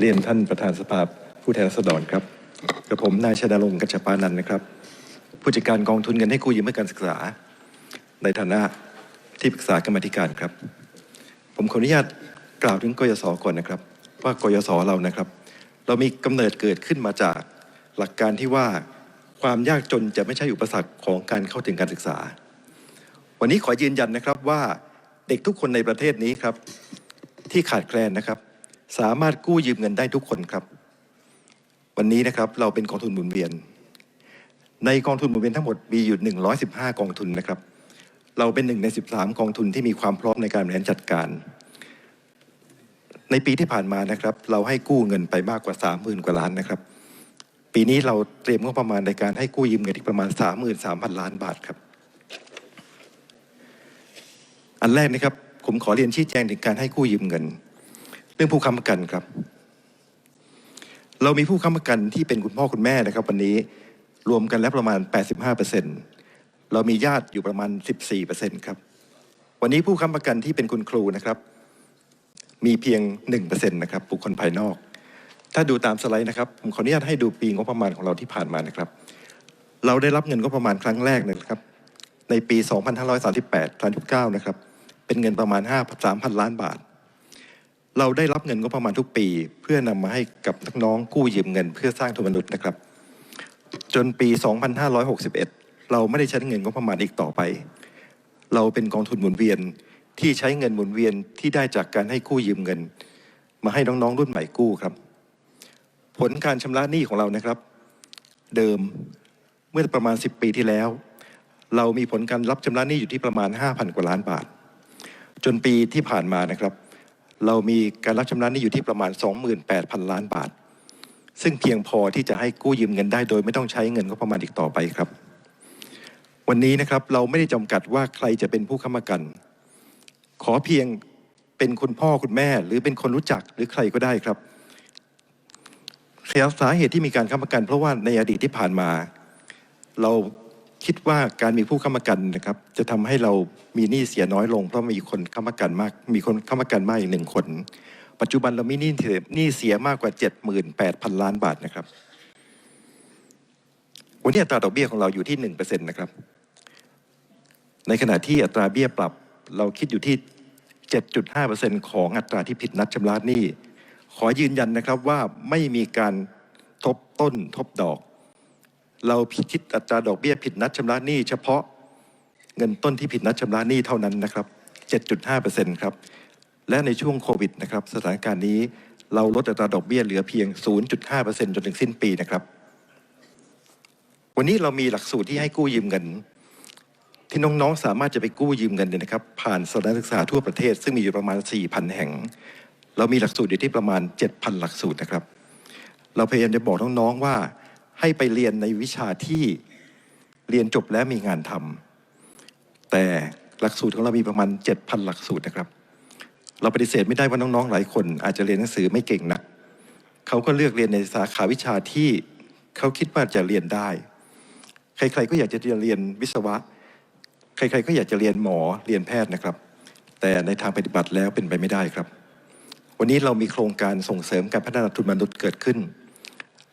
เรียนท่านประธานสภาผู้แทนราษฎรครับกับผมนายชนรงกัจจปานันนะครับ ผู้จัดการกองทุนเงินให้กู้ยืมเพื่อการศึกษา ในฐานะที่ปรึกษากรรมธิการครับ ผมขออนุญาตกล่าวถึงกยศก่อนนะครับ ว่ากยศเรานะครับ เรามีกำเนิดเกิดขึ้นมาจากหลักการที่ว่าความยากจนจะไม่ใช่อุปสรรคของการเข้าถึงการศึกษา วันนี้ขอยืนยันนะครับว่าเด็กทุกคนในประเทศนี้ครับ ที่ขาดแคลนนะครับ สามารถกู้ยืมเงินได้ทุกคนครับ วันนี้นะครับเราเป็นกองทุนหมุนเวียน ในกองทุนหมุนเวียนทั้งหมดมีอยู่ 115 กองทุนนะครับ เราเป็นหนึ่งใน 13 กองทุนที่มีความพร้อมในการบริหารจัดการ ในปีที่ผ่านมานะครับ เราให้กู้เงินไปมากกว่า 30,000 กว่าล้านนะครับ ปีนี้เราเตรียมงบประมาณในการให้กู้ยืมเงินอีกประมาณ 33,000 ล้านบาทครับ อันแรกนะครับผมขอเรียนชี้แจงถึงการให้กู้ยืมเงิน เรื่องผู้ค้ำประกันครับ เรามีผู้ค้ำประกันที่เป็นคุณพ่อคุณแม่นะครับ วันนี้รวมกันแล้วประมาณ 85%เรามีญาติอยู่ประมาณ 14%ครับวันนี้ผู้ค้ำประกันที่เป็นคุณครูนะครับ มีเพียง 1%นะครับบุคคลภายนอก ถ้าดูตามสไลด์นะครับผมขออนุญาตให้ดูปีงบประมาณของเราที่ผ่านมานะครับ เราได้รับเงินงบประมาณครั้งแรกนะครับ ในปี 2538 39 นะครับ เป็นเงินประมาณ 5 3,000 ล้านบาท เราได้รับเงินงบประมาณทุกปี เพื่อนำมาให้กับน้องกู้ยืมเงิน เพื่อสร้างทุนมนุษย์นะครับ จนปี 2561 เราไม่ได้ใช้เงินงบประมาณอีกต่อไป เราเป็นกองทุนหมุนเวียนที่ใช้เงินหมุนเวียนที่ได้จากการให้กู้ยืมเงิน มาให้น้องๆรุ่นใหม่กู้ครับ ผลการชำระหนี้ของเรานะครับ เดิมเมื่อประมาณ 10 ปีที่แล้ว เรามีผลการรับชำระหนี้อยู่ที่ประมาณ 5,000 กว่าล้านบาท จนปีที่ผ่านมานะครับ เรามีการรับชำระนี้อยู่ที่ประมาณ 28,000 ล้านบาท ซึ่งเพียงพอที่จะให้กู้ยืมเงินได้โดยไม่ต้องใช้เงินก็ประมาณอีกต่อไปครับ วันนี้นะครับเราไม่ได้จำกัดว่าใครจะเป็นผู้ค้ำประกัน ขอเพียงเป็นคุณพ่อคุณแม่ หรือเป็นคนรู้จักหรือใครก็ได้ครับสาเหตุที่มีการค้ำประกัน เพราะว่าในอดีตที่ผ่านมา เรา คิดว่าการมีผู้ค้ำประกันนะครับจะทำให้เรามีหนี้เสียน้อยลง เพราะมีคนค้ำประกันมาก มีคนค้ำประกันมากอีกหนึ่งคน ปัจจุบันเรามีหนี้เสียหนี้เสียมากกว่า 78,000 ล้านบาทนะครับ วันนี้อัตราดอกเบี้ยของเราอยู่ที่1%นะครับ ในขณะที่อัตราเบี้ยปรับเราคิดอยู่ที่ 7.5%ของอัตราที่ผิดนัดชำระหนี้ ขอยืนยันนะครับว่าไม่มีการทบต้นทบดอก เราคิดอัตราดอกเบี้ยผิดนัดชำระหนี้ เฉพาะเงินต้นที่ผิดนัดชำระหนี้เท่านั้นนะครับ 7.5%ครับ และในช่วงโควิดนะครับสถานการณ์นี้เราลดอัตราดอกเบี้ยเหลือเพียง 0.5%จนถึงสิ้นปีนะครับ วันนี้เรามีหลักสูตรที่ให้กู้ยืมเงิน ที่น้องๆสามารถจะไปกู้ยืมเงินเนี่ยนะครับ ผ่านสถานศึกษาทั่วประเทศ ซึ่งมีอยู่ประมาณ 4,000 แห่ง เรามีหลักสูตรอยู่ที่ประมาณ 7,000 หลักสูตรนะครับ เราพยายามจะบอกน้องๆว่า ให้ไปเรียนในวิชาที่เรียนจบแล้วมีงานทำแต่หลักสูตรของเรามีประมาณ 7,000 หลักสูตรนะครับ เราปฏิเสธไม่ได้ว่าน้องๆ หลายคน อาจจะเรียนหนังสือไม่เก่งนักเขาก็เลือกเรียนในสาขาวิชาที่เขาคิดว่าจะเรียนได้ ใครๆก็อยากจะเรียนวิศวะ ใครๆก็อยากจะเรียนหมอเรียนแพทย์นะครับ แต่ในทางปฏิบัติแล้วเป็นไปไม่ได้ครับ วันนี้เรามีโครงการส่งเสริมการพัฒนาทุนมนุษย์เกิดขึ้น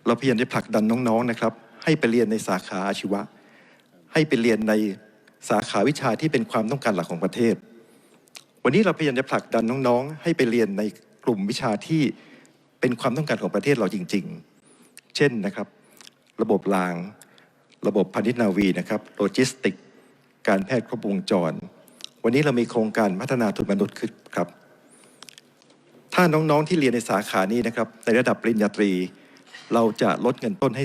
เราพยายามจะผลักดันน้องๆนะครับ ให้ไปเรียนในสาขาอาชีวะ ให้ไปเรียนในสาขาวิชาที่เป็นความต้องการหลักของประเทศ วันนี้เราพยายามจะผลักดันน้องๆ ให้ไปเรียนในกลุ่มวิชาที่เป็นความต้องการของประเทศเราจริง ๆ เช่นนะครับ ระบบราง ระบบพาณิชย์นาวีนะครับโลจิสติก การแพทย์ครบวงจร วันนี้เรามีโครงการพัฒนาทุนมนุษย์ขึ้นครับ ถ้าน้องๆที่เรียนในสาขานี้นะครับในระดับปริญญาตรี เราจะลดเงินต้นให้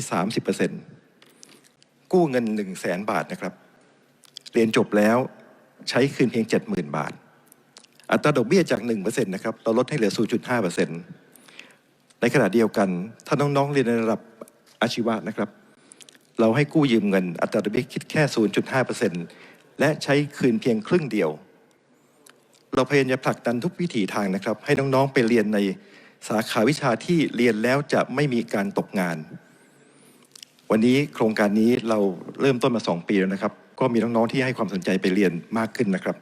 30%กู้เงิน 1 0 0 0 0แสนบาทนะครับ เรียนจบแล้วใช้คืนเพียง 70,000 บาท อัตราดอกเบี้ยจาก 1%นะครับ เราลดให้เหลือ 0.5%ในขณะเดียวกัน ถ้าน้องๆ เรียนในระดับอาชีวะนะครับ เราให้กู้ยืมเงิน อัตราดอกเบี้ยคิดแค่ 0.5%และใช้คืนเพียงครึ่งเดียว เราพยายามจะผลักดันทุกวิถีทางนะครับ ให้น้องๆ ไปเรียนใน สาขาวิชาที่เรียนแล้วจะไม่มีการตกงาน วันนี้โครงการนี้เราเริ่มต้นมา 2 ปีแล้วนะครับ ก็มีน้องๆที่ให้ความสนใจไปเรียนมากขึ้นนะครับ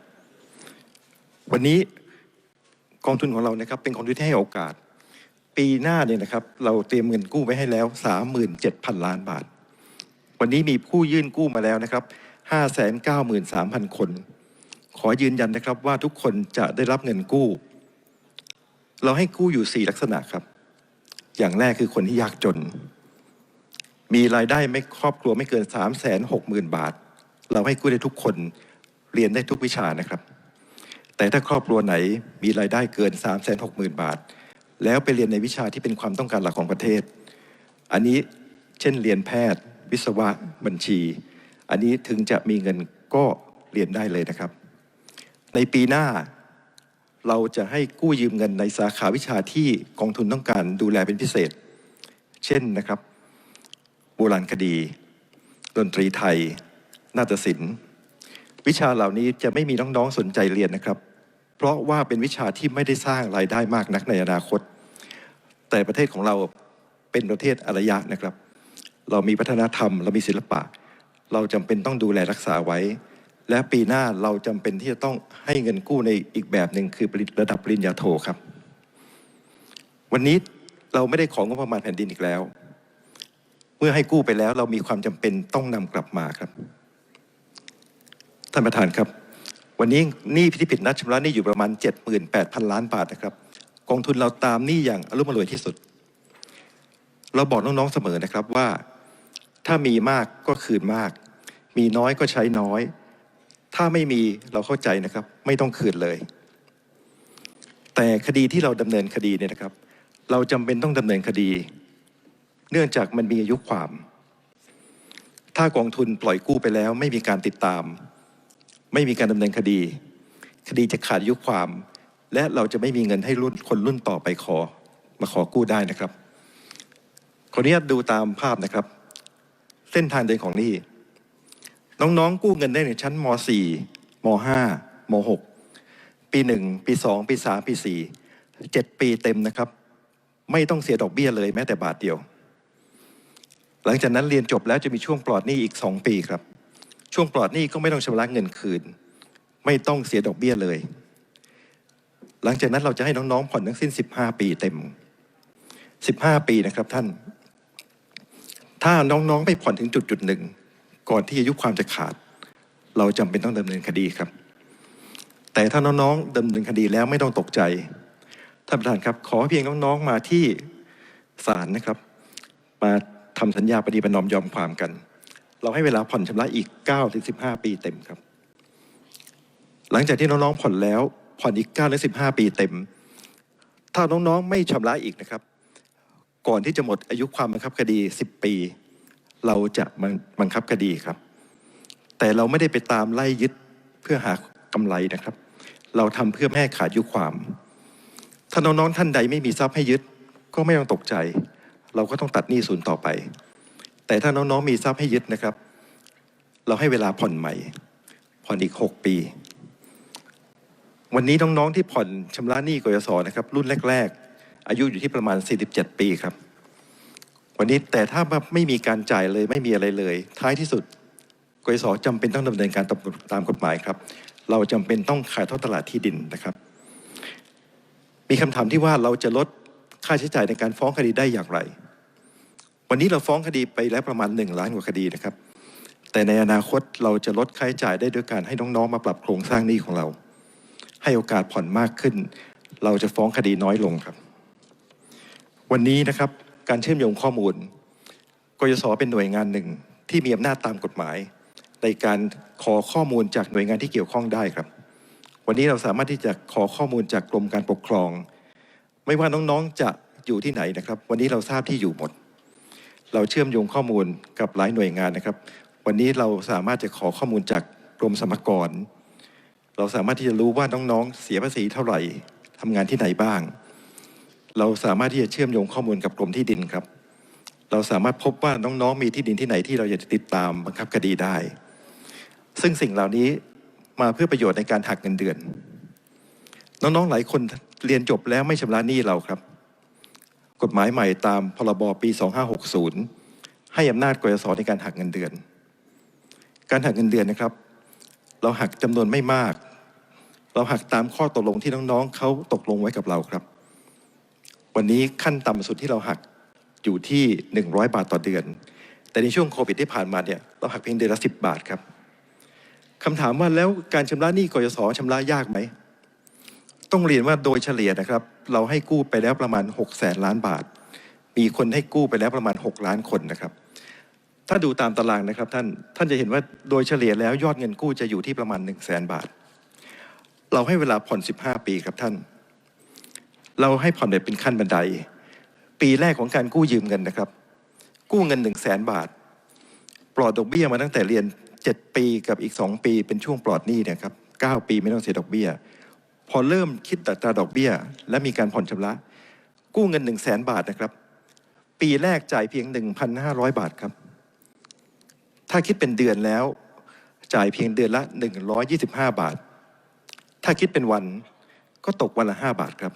วันนี้กองทุนของเรานะครับเป็นกองทุนที่ให้โอกาส ปีหน้าเนี่ยนะครับ เราเตรียมเงินกู้ไว้ให้แล้ว 37,000 ล้านบาท วันนี้มีผู้ยื่นกู้มาแล้วนะครับ 593,000 คน ขอยืนยันนะครับว่าทุกคนจะได้รับเงินกู้ เราให้กู้อยู่ 4 ลักษณะครับ อย่างแรกคือคนที่ยากจน มีรายได้ไม่ครอบครัวไม่เกิน 360,000 บาท เราให้กู้ได้ทุกคนเรียนได้ทุกวิชานะครับ แต่ถ้าครอบครัวไหนมีรายได้เกิน 360,000 บาท แล้วไปเรียนในวิชาที่เป็นความต้องการหลักของประเทศ อันนี้เช่นเรียนแพทย์ วิศวะบัญชี อันนี้ถึงจะมีเงินก็เรียนได้เลยนะครับ ในปีหน้า เราจะให้กู้ยืมเงินในสาขาวิชาที่กองทุนต้องการดูแลเป็นพิเศษ เช่นนะครับโบราณคดี ดนตรีไทย นาฏศิลป์ วิชาเหล่านี้จะไม่มีน้องๆสนใจเรียนนะครับ เพราะว่าเป็นวิชาที่ไม่ได้สร้างรายได้มากนักในอนาคต แต่ประเทศของเราเป็นประเทศอารยะนะครับ เรามีวัฒนธรรม เรามีศิลปะ เราจำเป็นต้องดูแลรักษาไว้ และปีหน้าเราจำเป็นที่จะต้องให้เงินกู้ในอีกแบบหนึ่งคือระดับปริญญาโทครับ วันนี้เราไม่ได้ของงบประมาณแผ่นดินอีกแล้ว เมื่อให้กู้ไปแล้ว เรามีความจำเป็นต้องนำกลับมาครับท่านประธานครับ วันนี้หนี้พิธีผิดนัดชำระหนี้อยู่ประมาณ 78,000 ล้านบาทนะครับ กองทุนเราตามหนี้อย่างอารมณ์รวยที่สุด เราบอกน้องๆเสมอนะครับว่า ถ้ามีมากก็คืนมาก มีน้อยก็ใช้น้อย ถ้าไม่มีเราเข้าใจนะครับ ไม่ต้องคืนเลย แต่คดีที่เราดำเนินคดีเนี่ยนะครับ เราจำเป็นต้องดำเนินคดี เนื่องจากมันมีอายุความ ถ้ากองทุนปล่อยกู้ไปแล้ว ไม่มีการติดตาม ไม่มีการดำเนินคดี คดีจะขาดอายุความ และเราจะไม่มีเงินให้รุ่นคนรุ่นต่อไปขอมาขอกู้ได้นะครับขออนุญาตดูตามภาพนะครับ เส้นทางเดินของหนี้ น้องๆ กู้เงินได้ในชั้นม .4 ม .5 ม .6 ปี 1 ปี 2 ปี 3 ปี 4 7 ปีเต็มนะครับ ไม่ต้องเสียดอกเบี้ยเลยแม้แต่บาทเดียว หลังจากนั้นเรียนจบแล้วจะมีช่วงปลอดหนี้อีก 2 ปีครับ ช่วงปลอดหนี้ก็ไม่ต้องชำระเงินคืน ไม่ต้องเสียดอกเบี้ยเลย หลังจากนั้นเราจะให้น้องๆผ่อนทั้งสิ้น 15 ปีเต็ม 15 ปีนะครับท่าน ถ้าน้องๆไม่ผ่อนถึงจุดจุดหนึ่ง ก่อนที่อายุความจะขาด เราจำเป็นต้องดำเนินคดีครับ แต่ถ้าน้องๆดำเนินคดีแล้วไม่ต้องตกใจท่านประธานครับ ขอเพียงน้องๆมาที่ศาลนะครับ มาทำสัญญาปฏิบัตินอมยอมความกัน เราให้เวลาผ่อนชำระอีก9ถึง15 ปีเต็มครับ หลังจากที่น้องๆผ่อนแล้วผ่อนอีก9ถึง15 ปีเต็ม ถ้าน้องๆไม่ชำระอีกนะครับ ก่อนที่จะหมดอายุความบังคับคดี 10 ปี เราจะบังคับคดีครับ แต่เราไม่ได้ไปตามไล่ยึดเพื่อหากำไรนะครับ เราทำเพื่อไม่ขาดยุความ ถ้าน้องๆท่านใดไม่มีทรัพย์ให้ยึดก็ไม่ต้องตกใจ เราก็ต้องตัดหนี้ศูนย์ต่อไป แต่ถ้าน้องๆมีทรัพย์ให้ยึดนะครับ เราให้เวลาผ่อนใหม่ ผ่อนอีก 6 ปี วันนี้น้องๆที่ผ่อนชำระหนี้กยศนะครับ รุ่นแรก ๆ อายุอยู่ที่ประมาณ 47 ปีครับ วันนี้แต่ถ้าไม่มีการจ่ายเลยไม่มีอะไรเลย ท้ายที่สุดกยศจำเป็นต้องดำเนินการตามกฎหมายครับ เราจำเป็นต้องขายทอดตลาดที่ดินนะครับ มีคำถามที่ว่าเราจะลดค่าใช้จ่ายในการฟ้องคดีได้อย่างไร วันนี้เราฟ้องคดีไปแล้วประมาณ 1 ล้านกว่าคดีนะครับ แต่ในอนาคตเราจะลดค่าใช้จ่ายได้ด้วยการให้น้องๆ มาปรับโครงสร้างหนี้ของเรา ให้โอกาสผ่อนมากขึ้น เราจะฟ้องคดีน้อยลงครับ วันนี้นะครับ การเชื่อมโยงข้อมูล กยศเป็นหน่วยงานหนึ่งที่มีอำนาจตามกฎหมาย ในการขอข้อมูลจากหน่วยงานที่เกี่ยวข้องได้ครับ วันนี้เราสามารถที่จะขอข้อมูลจากกรมการปกครอง ไม่ว่าน้องๆจะอยู่ที่ไหนนะครับ วันนี้เราทราบที่อยู่หมด เราเชื่อมโยงข้อมูลกับหลายหน่วยงานนะครับ วันนี้เราสามารถจะขอข้อมูลจากกรมสรรพากร เราสามารถที่จะรู้ว่าน้องๆ เสียภาษีเท่าไหร่ทำงานที่ไหนบ้าง เราสามารถที่จะเชื่อมโยงข้อมูลกับกรมที่ดินครับ เราสามารถพบว่าน้องๆมีที่ดินที่ไหนที่เราอยากจะติดตามบังคับคดีได้ ซึ่งสิ่งเหล่านี้มาเพื่อประโยชน์ในการหักเงินเดือน น้องๆหลายคนเรียนจบแล้วไม่ชำระหนี้เราครับ กฎหมายใหม่ตามพรบปี 2560 ให้อำนาจกยศในการหักเงินเดือน การหักเงินเดือนนะครับ เราหักจำนวนไม่มาก เราหักตามข้อตกลงที่น้องๆเขาตกลงไว้กับเราครับ วันนี้ขั้นต่ำสุดที่เราหักอยู่ที่ 100 บาทต่อเดือน แต่ในช่วงโควิดที่ผ่านมาเนี่ยเราหักเพียงเดือนละ10บาทครับคำถามว่าแล้วการชำระหนี้กยศชำระยากไหม ต้องเรียนว่าโดยเฉลี่ยนะครับ เราให้กู้ไปแล้วประมาณ6แสนล้านบาท มีคนให้กู้ไปแล้วประมาณ 6 ล้านคนนะครับ ถ้าดูตามตารางนะครับท่านท่านจะเห็นว่าโดยเฉลี่ยแล้วยอดเงินกู้จะอยู่ที่ประมาณ 1 0 0 0 0แสนบาท เราให้เวลาผ่อน 15 ปีครับท่าน เราให้ผ่อนแบบเป็นขั้นบันได ปีแรกของการกู้ยืมเงินนะครับ กู้เงิน1 0 0 0 0แสนบาท ปลอดดอกเบี้ยมาตั้งแต่เรียน 7 ปีกับอีก 2 ปีเป็นช่วงปลอดหนี้เนยครับ9ปีไม่ต้องเสียดอกเบี้ย พอเริ่มคิดอัดตาดอกเบี้ย และมีการผ่อนชำระ กู้เงิน1 0 0 0 0แสนบาทนะครับ ปีแรกจ่ายเพียง 1,500 บาทครับ ถ้าคิดเป็นเดือนแล้วจ่ายเพียงเดือนละ 125 บาท ถ้าคิดเป็นวันก็ตกวันละ 5 บาทครับ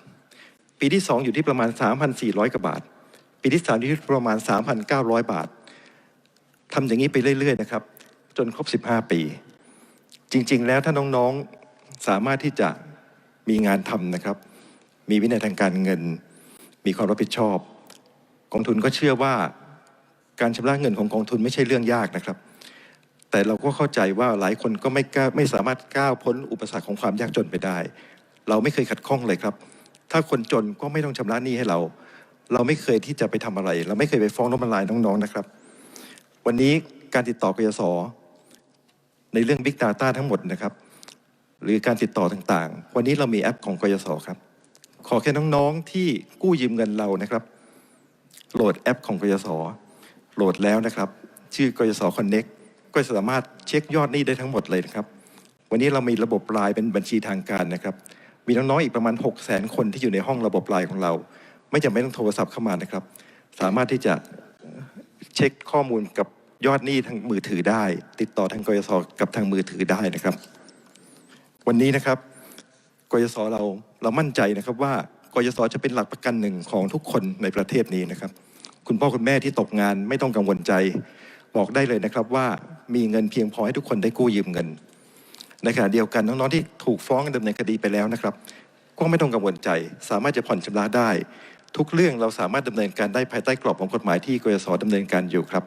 ปีที่ 2 อยู่ที่ประมาณ 3,400กว่าบาท ปีที่ 3 อยู่ที่ประมาณ 3,900 บาททำอย่างนี้ไปเรื่อยๆนะครับ จนครบ 15 ปี จริง ๆ แล้วถ้าน้องๆสามารถที่จะมีงานทำนะครับ มีวินัยทางการเงิน มีความรับผิดชอบ กองทุนก็เชื่อว่าการชำระเงินของกองทุนไม่ใช่เรื่องยากนะครับ แต่เราก็เข้าใจว่าหลายคนก็ไม่กล้าไม่สามารถก้าวพ้นอุปสรรคของความยากจนไปได้ เราไม่เคยขัดข้องเลยครับ ถ้าคนจนก็ไม่ต้องชำระหนี้ให้เรา เราไม่เคยที่จะไปทำอะไร เราไม่เคยไปฟ้องล้มละลายน้องๆนะครับ วันนี้การติดต่อกยศในเรื่อง Big Data ทั้งหมดนะครับ หรือการติดต่อต่างๆ วันนี้เรามีแอปของกยศครับ ขอแค่น้องๆที่กู้ยืมเงินเรานะครับ โหลดแอปของกยศโหลดแล้วนะครับ ชื่อกยศคอนเน็กก็สามารถเช็คยอดหนี้ได้ทั้งหมดเลยนะครับ วันนี้เรามีระบบไลน์เป็นบัญชีทางการนะครับ มีน้องๆอีกประมาณ 6 0แสนคนที่อยู่ในห้องระบบไลน์ของเรา ไม่จำเป็นต้องโทรศัพท์เข้ามานะครับ สามารถที่จะเช็คข้อมูลกับยอดหนี้ทางมือถือได้ ติดต่อทางกยศกับทางมือถือได้นะครับ วันนี้นะครับกยศเราเรามั่นใจนะครับว่ากยศจะเป็นหลักประกันหนึ่งของทุกคนในประเทศนี้นะครับ คุณพ่อคุณแม่ที่ตกงานไม่ต้องกังวลใจ บอกได้เลยนะครับว่ามีเงินเพียงพอให้ทุกคนได้กู้ยืมเงิน ในขณะเดียวกันน้องๆที่ถูกฟ้องดำเนินคดีไปแล้วนะครับ ก็ไม่ต้องกังวลใจ สามารถจะผ่อนชำระได้ ทุกเรื่องเราสามารถดำเนินการได้ภายใต้กรอบของกฎหมายที่กยศดำเนินการอยู่ครับ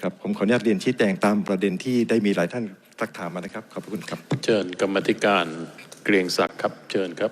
ครับผมขออนุญาตเรียนชี้แจงตามประเด็นที่ได้มีหลายท่านทักถามมานะครับขอบคุณครับ เชิญกรรมธิการเกรียงศักดิ์ครับเชิญครับ